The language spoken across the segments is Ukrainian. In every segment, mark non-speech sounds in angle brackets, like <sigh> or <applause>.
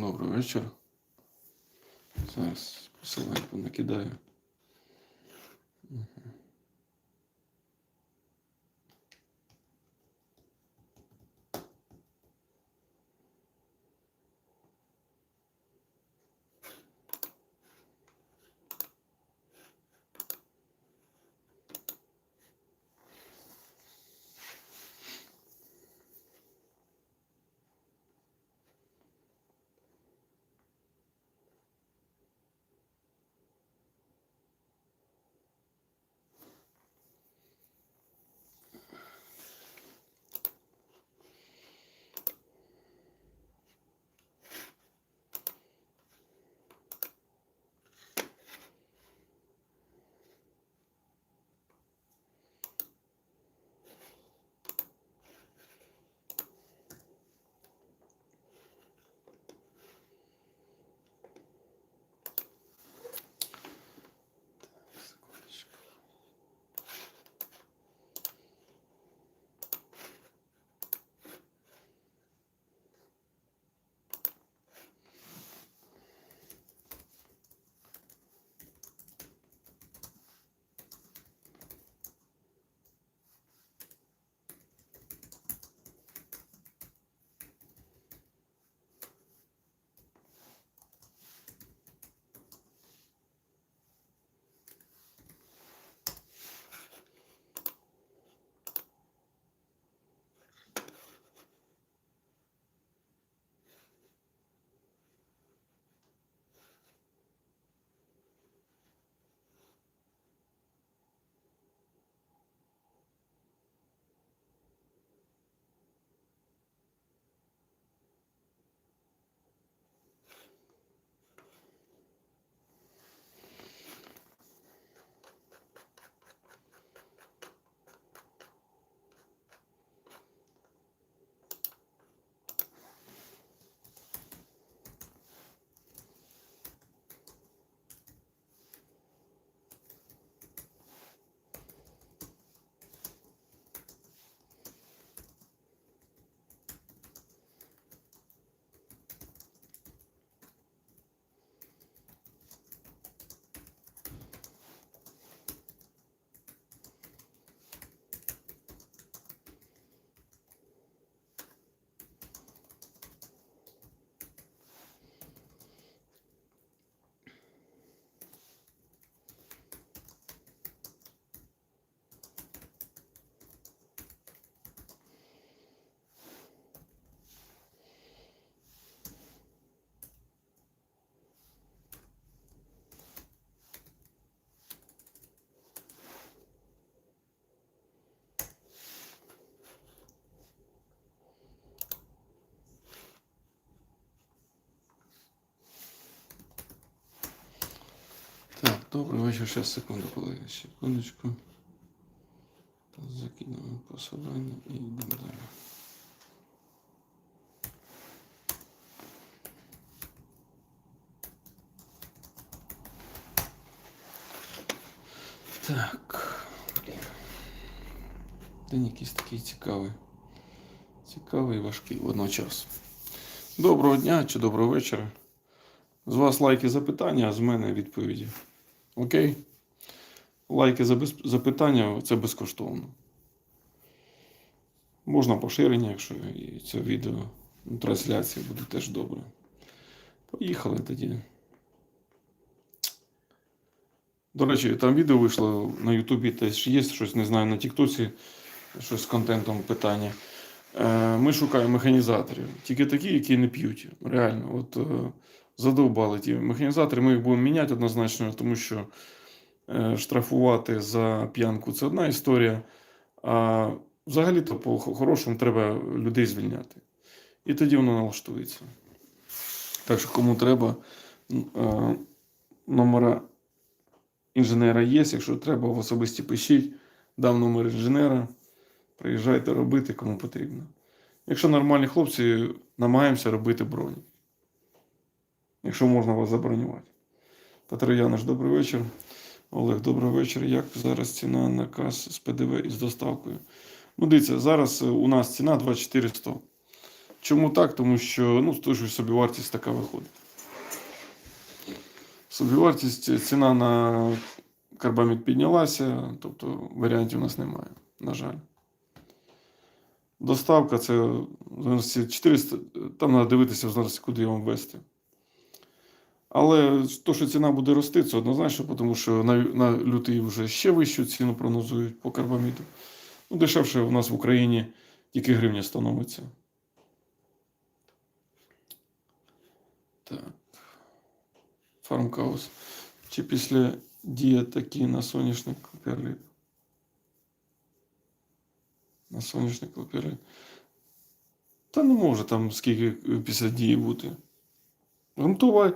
Добрий вечір. Зараз посилання накидаю. Секундочку. Добрий вечір. Ще секунду, колеги. Секундочку. Закинемо посилання і йдемо далі. Так. День якийсь такий цікавий. Цікавий і важкий водночас. Доброго дня чи доброго вечора. З вас лайки запитання, а з мене відповіді. Окей? Лайки за без- запитання це безкоштовно. Можна поширення, якщо і це відео ну, трансляція буде теж добре. Поїхали тоді. До речі, там відео вийшло на Ютубі теж є щось, не знаю, на Тіктоці, щось з контентом питання. Е, Ми шукаємо механізаторів. Тільки такі, які не п'ють. Реально. От е, задовбали ті механізатори, ми їх будемо міняти однозначно, тому що е, штрафувати за п'янку це одна історія. А взагалі-то по-хорошому треба людей звільняти. І тоді воно налаштується. Так що, кому треба, е, номера інженера є. Якщо треба, в особисті пишіть, дам номер інженера. Приїжджайте робити, кому потрібно. Якщо нормальні хлопці, намагаємося робити броню. Якщо можна вас забронювати. Петро Янош, добрий вечір. Олег, добрий вечір. Як зараз ціна на кас з ПДВ і з доставкою? Ну, дивіться, зараз е, у нас ціна 24 100. Чому так? Тому що ну, той ж собівартість така виходить. Собівартість, ціна на карбамід піднялася, тобто варіантів у нас немає, на жаль. Доставка це 400, там треба дивитися куди вам вести. Але то, що ціна буде рости, це однозначно, тому що на, на лютий вже ще вищу ціну прогнозують по карбаміду. Ну, дешевше у нас в Україні тільки гривня становиться. Так. Фармкаус. Чи після дія такі на соняшник перліт? На соняшник перліт. Та не може там скільки після дії бути. Грунтова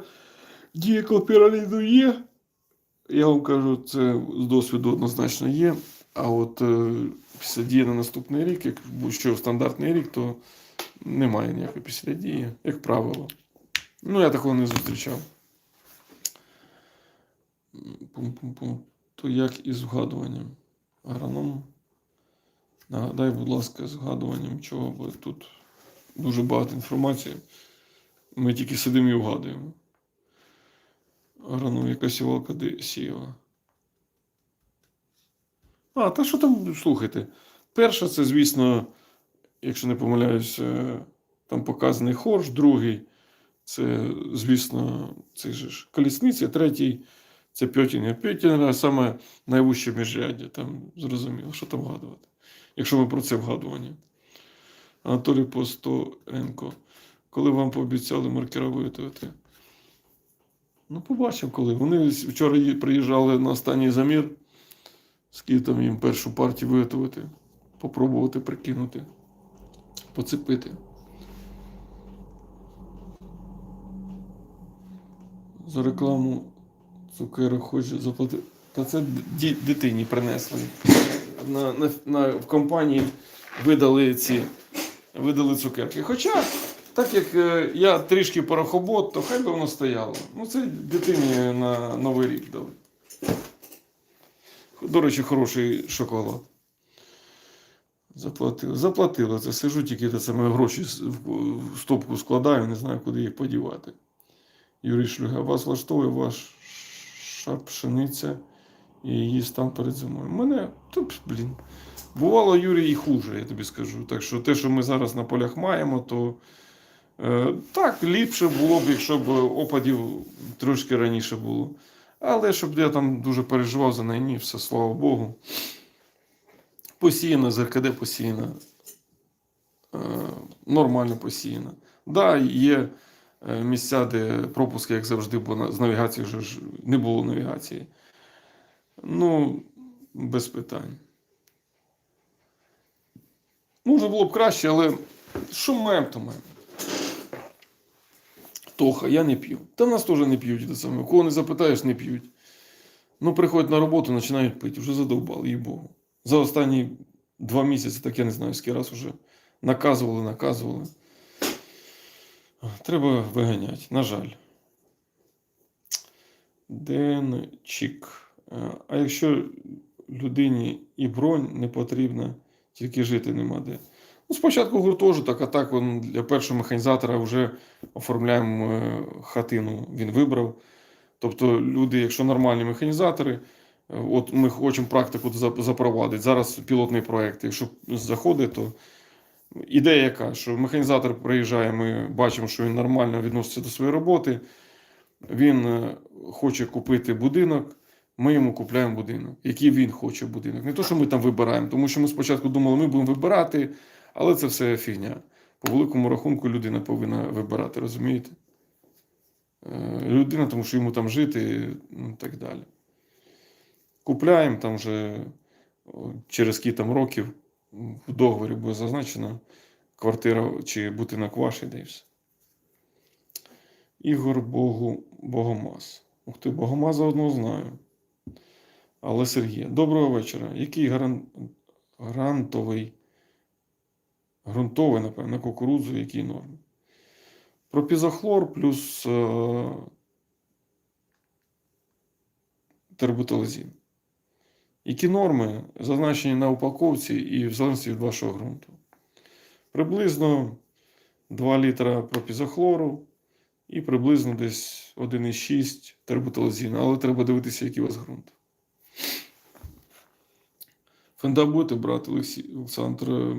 дія клопіраліду є. Я вам кажу, це з досвіду однозначно є. А от е, після дії на наступний рік, як що стандартний рік, то немає ніякої після дії, як правило. Ну, я такого не зустрічав. Пум-пум-пум. То як із вгадуванням? Агроном. Нагадай, будь ласка, з вгадуванням чого, бо тут дуже багато інформації. Ми тільки сидимо і вгадуємо. Агроном, яка сівалка де. А, та що там, слухайте. Перша, це, звісно, якщо не помиляюсь, е, там показаний хорш, другий. Це, звісно, цей же ж колісниця, третій це Пьотінга. Пьотінга саме найвище міжряддя. Там зрозуміло, що там вгадувати. Якщо ми про це вгадування. Анатолій Постоенко. Коли вам пообіцяли маркера виготовити? Ну, побачив, коли. Вони вчора приїжджали на останній замір. Скільки там їм першу партію виготовити, попробувати прикинути, поцепити. За рекламу цукерок хоче заплатити. Та це дитині принесли. На, на, на, в компанії видали ці видали цукерки. Хоча, так як е, я трішки порохобот, то хай би воно стояло. Ну, це дитині на Новий рік дали. До речі, хороший шоколад. Заплатили. Заплатили це. Сижу тільки те саме гроші в стопку складаю, не знаю, куди їх подівати. Юрій Шлюга, вас влаштовує ваша пшениця і її стан перед зимою. Мене, пш, блін. Бувало, Юрій, і хуже, я тобі скажу. Так що те, що ми зараз на полях маємо, то так, ліпше було б, якщо б опадів трошки раніше було. Але щоб я там дуже переживав за неї, ні, все, слава Богу. Посіяна, з РКД посіяна. Е, нормально посіяна. Да, є е, місця, де пропуски, як завжди, бо з навігації вже ж не було навігації. Ну, без питань. Може було б краще, але що маємо, то маємо. Тоха, я не п'ю. Та в нас теж не п'ють саме. Кого не запитаєш, не п'ють. Ну, приходять на роботу, починають пити. Вже задовбали, їй Богу. За останні два місяці, так я не знаю, скільки раз вже наказували, наказували. Треба виганяти, на жаль. Денчик. А якщо людині і бронь не потрібна, тільки жити нема де. Ну, спочатку гуртожиток, а так он для першого механізатора вже оформляємо е, хатину, він вибрав. Тобто люди, якщо нормальні механізатори, е, от ми хочемо практику запровадити. Зараз пілотний проєкт. Якщо заходить, то ідея яка, що механізатор приїжджає, ми бачимо, що він нормально відноситься до своєї роботи. Він е, хоче купити будинок, ми йому купляємо будинок, який він хоче будинок. Не то, що ми там вибираємо, тому що ми спочатку думали, ми будемо вибирати, але це все фігня. По великому рахунку людина повинна вибирати, розумієте? Е, Людина, тому що йому там жити ну, і так далі. Купляємо там вже через скільки там років в договорі буде зазначено квартира чи будинок ваш, і все. Ігор Богу, Богомаз. Ух ти, Богомаза одного знаю. Але Сергія. Доброго вечора. Який гран... грантовий, ґрунтовий, напевно, на кукурудзу, які норми? Пропізохлор плюс е... тербуталазін. Які норми зазначені на упаковці і в залежності від вашого ґрунту? Приблизно 2 літра пропізохлору і приблизно десь 1,6 тербуталазіну. Але треба дивитися, який у вас ґрунт. Фенда будете брати, Олексій Олександр.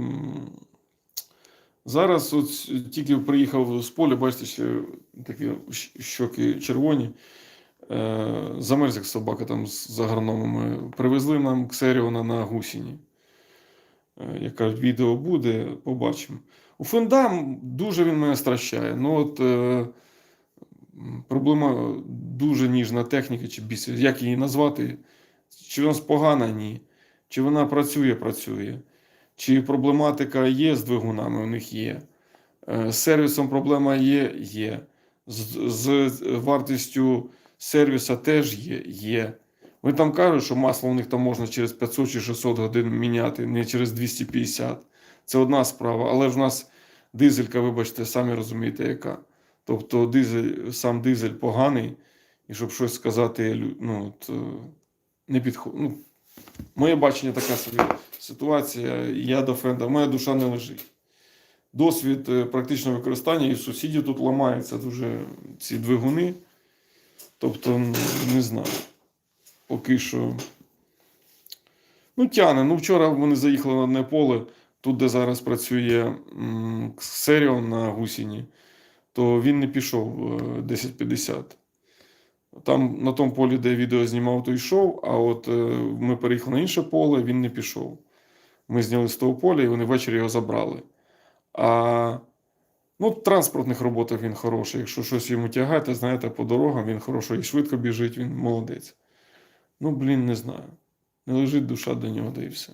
Зараз от тільки приїхав з поля, бачите, ще такі щоки червоні. Е, Замерз як собака там з агрономами. Привезли нам Ксеріона на гусіні. Е, Яка відео буде, побачимо. У Фенда дуже він мене стращає. Ну от е, проблема дуже ніжна техніка, чи біс, як її назвати? Чи вона погана? Ні. Чи вона працює, працює. Чи проблематика є з двигунами? У них є. Е, З сервісом проблема є, є. З, з вартістю сервіса теж є, є. Вони там кажуть, що масло у них там можна через 500 чи 600 годин міняти, не через 250. Це одна справа. Але в нас дизелька, вибачте, самі розумієте, яка. Тобто дизель, сам дизель поганий, і щоб щось сказати, ну, от, е, не підходить. Ну, моє бачення така собі ситуація. Я до френда, моя душа не лежить. Досвід е, практичного використання і сусідів тут ламаються дуже ці двигуни. Тобто, не знаю. Поки що. Ну, тяне. Ну, вчора вони заїхали на одне поле, тут, де зараз працює Серіон на гусіні, то він не пішов е, 1050. Там на тому полі, де відео знімав, то йшов, а от е, ми переїхали на інше поле, він не пішов. Ми зняли з того поля, і вони ввечері його забрали. А ну, в транспортних роботах він хороший. Якщо щось йому тягати, знаєте, по дорогам він хороший і швидко біжить, він молодець. Ну, блін, не знаю. Не лежить душа до нього, да і все.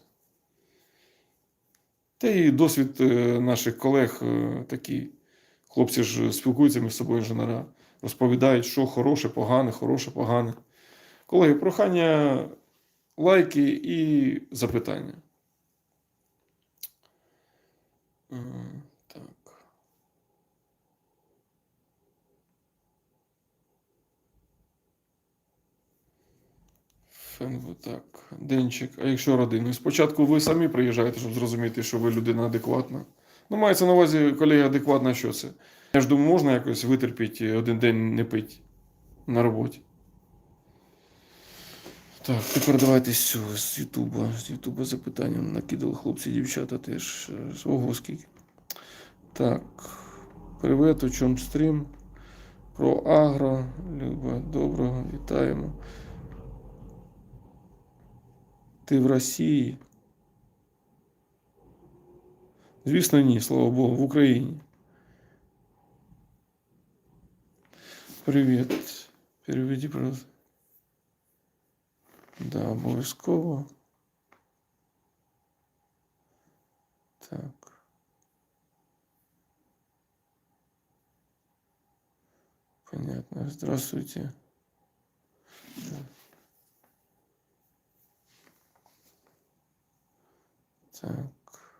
Та і досвід е, наших колег е, такий. Хлопці ж спілкуються між собою інженера, розповідають, що хороше, погане, хороше, погане. Колеги, прохання, лайки і запитання. Е, Так. Фенво, так. Денчик. А якщо родини? Спочатку ви самі приїжджаєте, щоб зрозуміти, що ви людина адекватна. Ну, мається на увазі, колеги, адекватна, що це. Я ж думаю, можна якось витерпіти один день не пити на роботі. Так, тепер давайте з з Ютуба. З Ютуба запитання накидали хлопці, дівчата теж. е, Ого, скільки. Так. Привет, у чому стрім? Про агро. Люба, доброго, вітаємо. Ти в Росії? Звісно, ні, слава Богу, в Україні. Привіт. Переведи, пожалуйста. Да, обов'язково. Так. Понятно. Здравствуйте. Да. Так.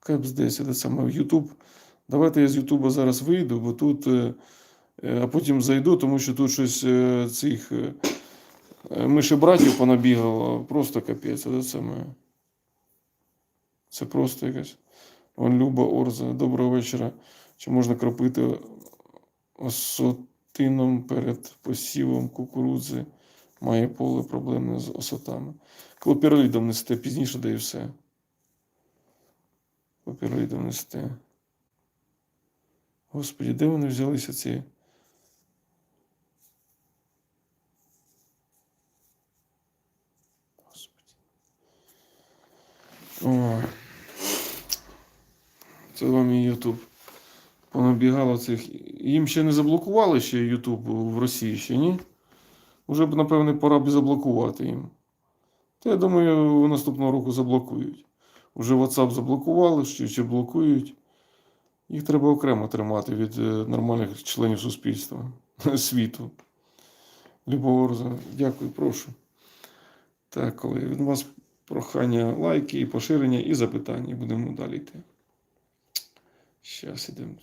Кепс десь це саме в Ютуб. Давайте я з Ютуба зараз вийду, бо тут, е, е, а потім зайду, тому що тут щось е, цих мишебратів понабігало. Просто капець. Це саме. Це просто якась. Вон Люба Орза. Доброго вечора. Чи можна кропити осотином перед посівом кукурудзи? Має поле проблемне з осотами. Клопіридом несте пізніше, да і все. Клопіридом несте. Господі, де вони взялися ці? Господи. О. Це вам і Ютуб. Понабігало цих. Їм ще не заблокували ще Ютуб в Росії ще, ні? Уже б, напевне, пора б заблокувати їм. Та я думаю, наступного року заблокують. Уже WhatsApp заблокували, ще чи блокують. Їх треба окремо тримати від е, нормальних членів суспільства <laughs> світу. Любоворза, дякую, прошу. Так, коли від вас прохання лайки, і поширення і запитання. Будемо далі йти. Щас ідемо.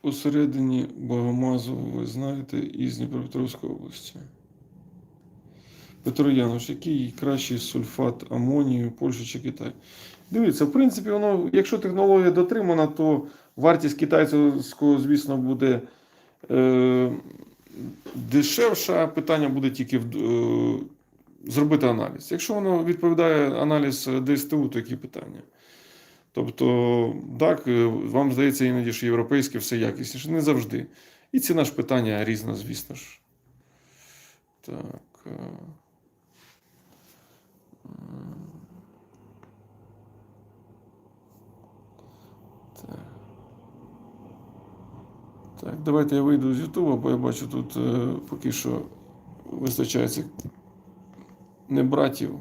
Посередині Богомазу, ви знаєте, із Дніпропетровської області. Петро Януш, який кращий сульфат амонію, Польща чи Китай? Дивіться, в принципі, воно, якщо технологія дотримана, то вартість китайського, звісно, буде е, дешевша. Питання буде тільки в, е, зробити аналіз. Якщо воно відповідає аналіз ДСТУ, то які питання? Тобто, так, е, вам здається іноді, що європейське все якісніше. Не завжди. І ціна ж питання різна, звісно ж. Так. е, м. Так. Давайте я вийду з Ютуба, бо я бачу тут е, поки що вистачається не братів.